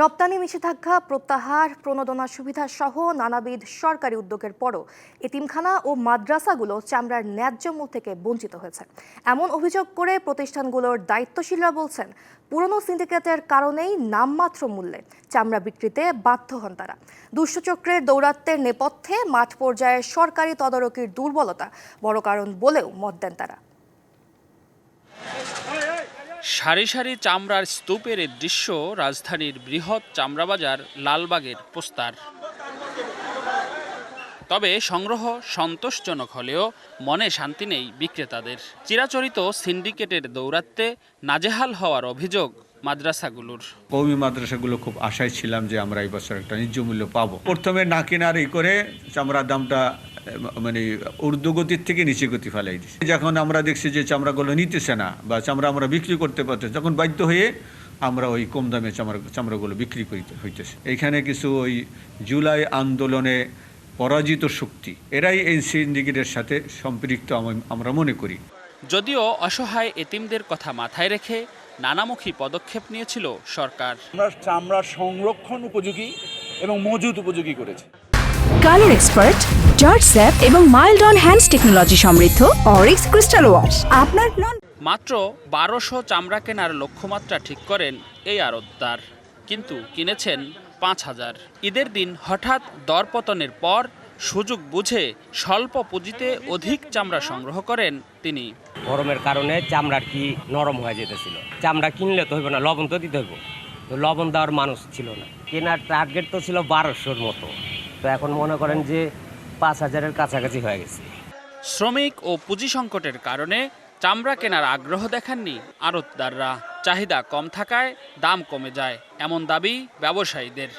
রপ্তানি, নিষেধাজ্ঞা, প্রত্যাহার, প্রণোদনা সুবিধা সহ নানাবিধ সরকারি উদ্যোগের পরও এতিমখানা ও মাদ্রাসাগুলো চামড়ার ন্যায্য মূল থেকে বঞ্চিত হয়েছে। এমন অভিযোগ করে প্রতিষ্ঠানগুলোর দায়িত্বশীলরা বলছেন, পুরনো সিন্ডিকেটের কারণেই নামমাত্র মূল্যে চামড়া বিক্রিতে বাধ্য হন তারা। দুষ্টচক্রের দৌরাত্মের নেপথ্যে মাঠ পর্যায়ে সরকারি তদারকির দুর্বলতা বড় কারণ বলেও মত দেন তারা। সারি সারি চামড়ার স্তূপের দৃশ্য রাজধানীর বৃহৎ চামড়া বাজার লালবাগের পোস্তার। তবে সংগ্রহ সন্তোষজনক হলেও মনে শান্তি নেই বিক্রেতাদের। চিরাচরিত সিন্ডিকেটের দৌরাত্মে নাজেহাল হওয়ার অভিযোগ মাদ্রাসাগুলোর। কৌমি মাদ্রাসাগুলো খুব আশায় ছিলাম যে আমরা এই বছর একটা ন্যায্য মূল্য পাবো। প্রথমে না কেনার এই করে চামড়ার দামটা মানে ঊর্ধ্বগতির থেকে নিচে গতি ফেলাই দিচ্ছে যখন আমরা দেখছি যে চামড়াগুলো নিতেছে না বা চামড়া আমরা বিক্রি করতে পারছি তখন বাধ্য হয়ে আমরা ওই কম দামে চামড়া চামড়াগুলো বিক্রি করিতে হইতেছে। এখানে কিছু ওই জুলাই আন্দোলনে পরাজিত শক্তি এরাই এই সিন্ডিকেটের সাথে সম্পৃক্ত আমরা মনে করি। যদিও অসহায় এতিমদের কথা মাথায় রেখে নানামুখী পদক্ষেপ নিয়েছিল সরকার। আমরা চামড়া সংরক্ষণ উপযোগী এবং মজুত উপযোগী করেছি। কালার এক্সপার্ট জর্জ স্যাপ এবং মাইল্ড অন হ্যান্ডস টেকনোলজি সমৃদ্ধ অরিক্স ক্রিস্টাল ওয়াশ। আপনার নন মাত্র বারোশো চামড়া কেনার লক্ষ্যমাত্রা ঠিক করেন এই আড়তদার। কিন্তু কিনেছেন পাঁচ হাজার। ঈদের দিন হঠাৎ দরপতনের পর সুযোগ বুঝে স্বল্প পুঁজিতে অধিক চামড়া সংগ্রহ করেন তিনি। গরমের কারণে চামড়ার কি নরম হয়ে যেতেছিল। চামড়া কিনলে তো হইব না লবণ তো দিতে হইব। তো লবণ দেওয়ার মানুষ ছিল না। কেনার টার্গেট তো ছিল বারোশোর মতো। তো এখন মনে করেন যে পাঁচ হাজারের কাছাকাছি হয়ে গেছে। শ্রমিক ও পুঁজি সংকটের কারণে চামড়া কেনার আগ্রহ দেখাননি আড়তদাররা। চাহিদা কম থাকায় দাম কমে যায় এমন দাবি ব্যবসায়ীদের।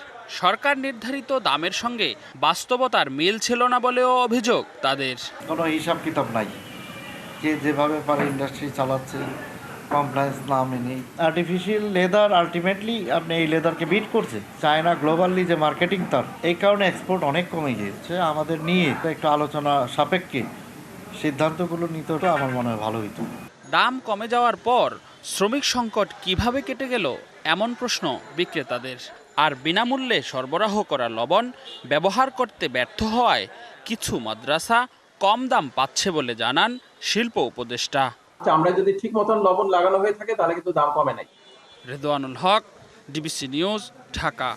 সরকার নির্ধারিত দামের সঙ্গে বাস্তবতার মিল ছিল না বলেও অভিযোগ তাদের। কোনো হিসাব কিতাব নাই। যে যেভাবে পারে ইন্ডাস্ট্রি চালাচ্ছে কমপ্লায়েন্স না মেনে আর্টিফিশিয়াল লেদার আলটিমেটলি আপনি এই লেদারকে বিট করছে। চায়না গ্লোবালি যে মার্কেটিং তার, এই কারণে এক্সপোর্ট অনেক কমে গিয়েছে। আমাদের নিয়ে একটু আলোচনা সাপেক্ষে সিদ্ধান্তগুলো নিতে আমার মনে হয় ভালো হতো দাম কমে যাওয়ার পর শ্রমিক সংকট কীভাবে কেটে গেল, এমন প্রশ্ন বিক্রেতাদের। আর বিনামূল্যে সরবরাহ করা লবণ ব্যবহার করতে ব্যর্থ হওয়ায় কিছু মাদ্রাসা কম দাম পাচ্ছে বলে জানান শিল্প উপদেষ্টা। চামড়ায় যদি ঠিক মতন লবণ লাগানো হয়ে থাকে, তাহলে কিন্তু দাম কমে নাই। Redwanul Haque, DBC news, Dhaka.